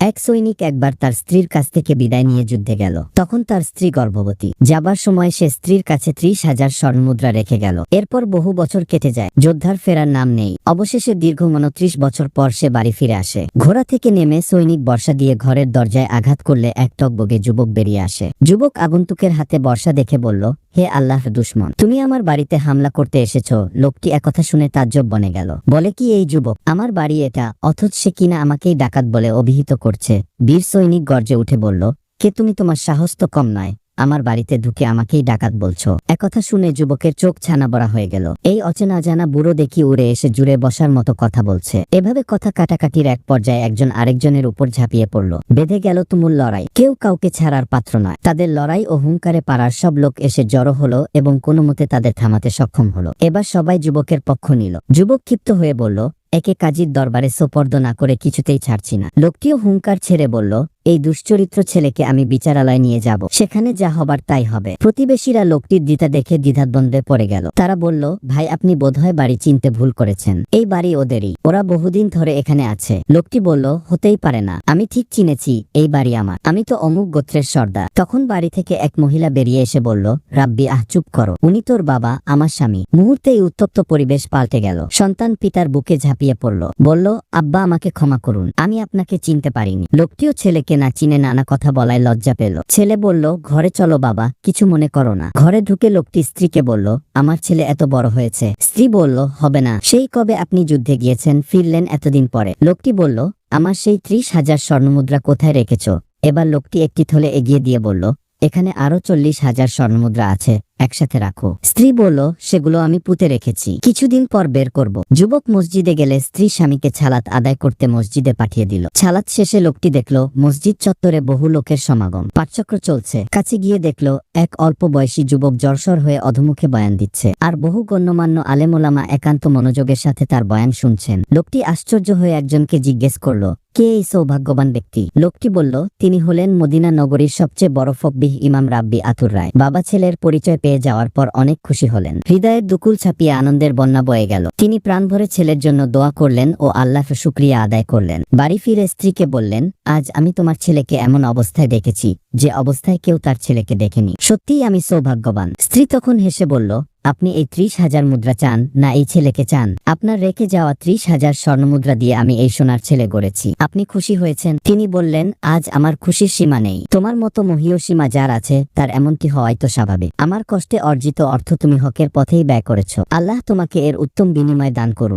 এক সৈনিক একবার তার স্ত্রীর কাছ থেকে বিদায় নিয়ে যুদ্ধে গেল। তখন তার স্ত্রী গর্ভবতী। যাবার সময় সে স্ত্রীর কাছে ত্রিশ হাজার স্বর্ণমুদ্রা রেখে গেল। এরপর বহু বছর কেটে যায়। যোদ্ধার ফেরার নাম নেই। অবশেষে দীর্ঘ উনত্রিশ বছর পর সে বাড়ি ফিরে আসে। ঘোড়া থেকে নেমে সৈনিক বর্ষা দিয়ে ঘরের দরজায় আঘাত করলে এক টকবগে যুবক বেরিয়ে আসে। যুবক আগন্তুকের হাতে বর্ষা দেখে বলল, হে আল্লাহ দুশ্মন, তুমি আমার বাড়িতে হামলা করতে এসেছ। লোকটি একথা শুনে তাজ্জব বনে গেল। বলে, কি এই যুবক? আমার বাড়ি এটা। অথচ সে কিনা আমাকেই ডাকাত বলে অভিহিত করছে। বীর সৈনিক গর্জে উঠে বলল, কে তুমি? তোমার সাহস তো কম নয়। আমার বাড়িতে ঢুকে আমাকেই ডাকাত বলছো। একথা শুনে যুবকের চোখ ছানা বড়া হয়ে গেল। এই অচেনা জানা বুড়ো দেখি উড়ে এসে জুড়ে বসার মতো কথা বলছে। এভাবে কথা কাটাকাটির এক পর্যায়ে একজন আরেকজনের উপর ঝাঁপিয়ে পড়ল। বেঁধে গেল তুমুল লড়াই। কেউ কাউকে ছাড়ার পাত্র নয়। তাদের লড়াই ও হুঙ্কারে পাড়ার সব লোক এসে জড়ো হলো এবং কোনো মতে তাদের থামাতে সক্ষম হলো। এবার সবাই যুবকের পক্ষ নিল। যুবক ক্ষিপ্ত হয়ে বলল একে কাজীর দরবারে সোপর্দ না করে কিছুতেই ছাড়ছি না। লোকটিও হুঙ্কার ছেড়ে বলল এই দুশ্চরিত্র ছেলেকে আমি বিচারালয় নিয়ে যাব। সেখানে যা হবার তাই হবে। প্রতিবেশীরা লোকটির দ্বিতা দেখে দ্বিধাদ্বন্দ্বে পড়ে গেল। তারা বলল, ভাই, আপনি বোধহয় বাড়ি চিনতে ভুল করেছেন। এই বাড়ি ওদেরই। ওরা বহুদিন ধরে এখানে আছে লোকটি বলল, হতেই পারে না। আমি ঠিক চিনেছি, এই বাড়ি আমার। আমি তো অমুক গোত্রের সর্দার তখন বাড়ি থেকে এক মহিলা বেরিয়ে এসে বলল, রাব্বি, আহ, চুপ করো। উনি তোর বাবা, আমার স্বামী মুহূর্তেই উত্তপ্ত পরিবেশ পাল্টে গেল। সন্তান পিতার বুকে ঝাঁপিয়ে পড়ল। বলল, আব্বা, আমাকে ক্ষমা করুন। আমি আপনাকে চিনতে পারিনি লোকটিও ছেলেকে না চিনে নানা কথা বলায় লজ্জা পেল। ছেলে বলল, ঘরে চলো বাবা, কিছু মনে করো না। ঘরে ঢুকে লোকটি স্ত্রীকে বলল, আমার ছেলে এত বড় হয়েছে। স্ত্রী বলল, হবে না। সেই কবে আপনি যুদ্ধে গিয়েছেন? ফিরলেন এতদিন পরে। লোকটি বলল, আমার সেই ত্রিশ হাজার স্বর্ণমুদ্রা কোথায় রেখেছ? এবার লোকটি একটি থলে এগিয়ে দিয়ে বলল, এখানে আরও চল্লিশ হাজার স্বর্ণমুদ্রা আছে। একসাথে রাখো। স্ত্রী বলল, সেগুলো আমি পুঁতে রেখেছি। কিছুদিন পর বের করব। যুবক মসজিদে গেলে স্ত্রী স্বামীকে ছালাত আদায় করতে মসজিদে পাঠিয়ে দিল। ছালাত শেষে লোকটি দেখল, মসজিদ চত্বরে বহু লোকের সমাগম। পাঠচক্র চলছে। কাছে গিয়ে দেখল, এক অল্প বয়সী যুবক জরসর হয়ে অধমুখে বয়ান দিচ্ছে। আর বহু গণ্যমান্য আলেমোলামা একান্ত মনোযোগের সাথে তার বয়ান শুনছেন। লোকটি আশ্চর্য হয়ে একজনকে জিজ্ঞেস করল, কে এই সৌভাগ্যবান ব্যক্তি? লোকটি বলল, তিনি হলেন মদিনা নগরীর সবচেয়ে বড় ফব্বিহ ইমাম রাব্বি আতুর রায়। বাবা ছেলের পরিচয় পেয়ে যাওয়ার পর অনেক খুশি হলেন। হৃদয়ের দুকুল ছাপিয়ে আনন্দের বন্যা বয়ে গেল। তিনি প্রাণ ভরে ছেলের জন্য দোয়া করলেন ও আল্লাহ শুক্রিয়া আদায় করলেন। বাড়ি ফিরে স্ত্রীকে বললেন, আজ আমি তোমার ছেলেকে এমন অবস্থায় দেখেছি, যে অবস্থায় কেউ তার ছেলেকে দেখেনি। সত্যিই আমি সৌভাগ্যবান। স্ত্রী তখন হেসে বলল আপনি এই ত্রিশ হাজার মুদ্রা চান, না এই ছেলেকে চান? আপনার রেখে যাওয়া ত্রিশ হাজার স্বর্ণমুদ্রা দিয়ে আমি এই সোনার ছেলে গড়েছি। আপনি খুশি হয়েছেন? তিনি বললেন, আজ আমার খুশির সীমা নেই। তোমার মতো মহীয় সীমা যার আছে, তার এমনটি হওয়াই তো স্বাভাবিক। আমার কষ্টে অর্জিত অর্থ তুমি হকের পথেই ব্যয় করেছ। আল্লাহ তোমাকে এর উত্তম বিনিময় দান করুন।